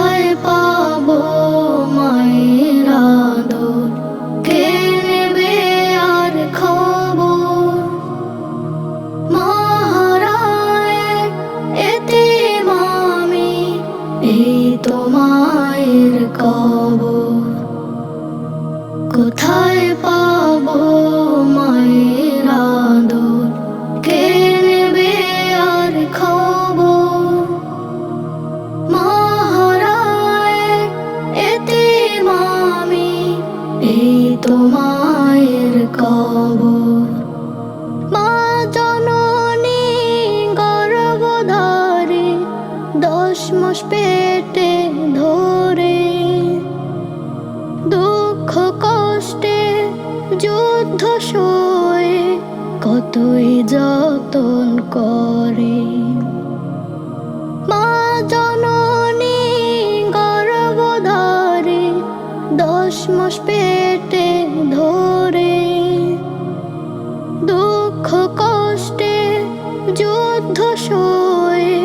কোথায় পাবো মায়ের আদর? কে নেবে আর খবর? এতে মামি, এই তো মায়ের কোথায় পা তো মায়ের মা জননী গর্ব ধরে দশ মাস পেটে ধরে। দুঃখ কষ্টে যুদ্ধ সয়ে কতই যতন করে। মা জননী গর্ব ধরে দশ মাস পেটে ধরে দুঃখ কষ্টে যুদ্ধ সয়ে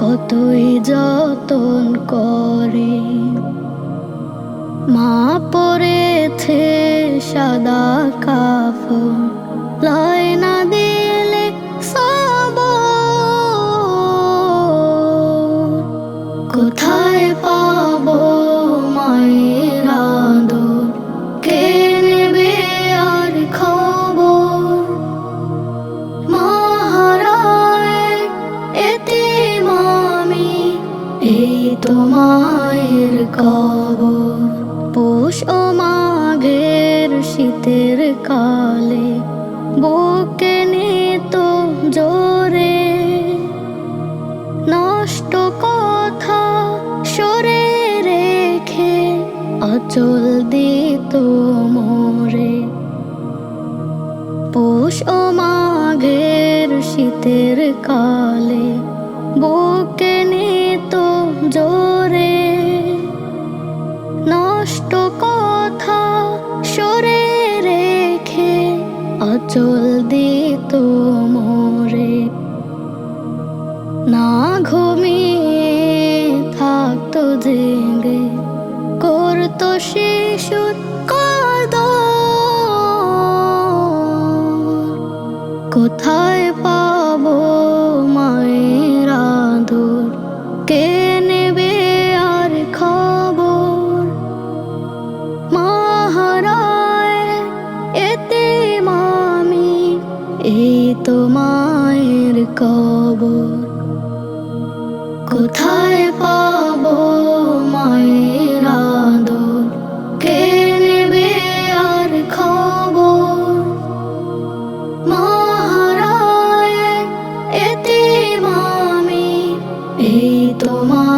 কতই যতন করে। মা পড়েছে সাদা কাফন কবর পৌষ ও মাঘের শীতের কালে বুকে নিত জোরে। নষ্ট কথা সরে রেখে অচল দিত মোরে। পৌষ ও মাঘের শীতের কালে বুকে নিত জোরে। অচল তো মোরে। না ঘুমিয়ে থাকতো জেগে। করতো শিশুর কোথায় পাবো মায়ের আদর? কে নেবে আর খবর? মহারায়, এতে মামি এই তো মায়ের কবর। কোথায় পাবো মায়ের আদর? কে নেবে আর খবর? মহারায় এতে মামি এই তো মা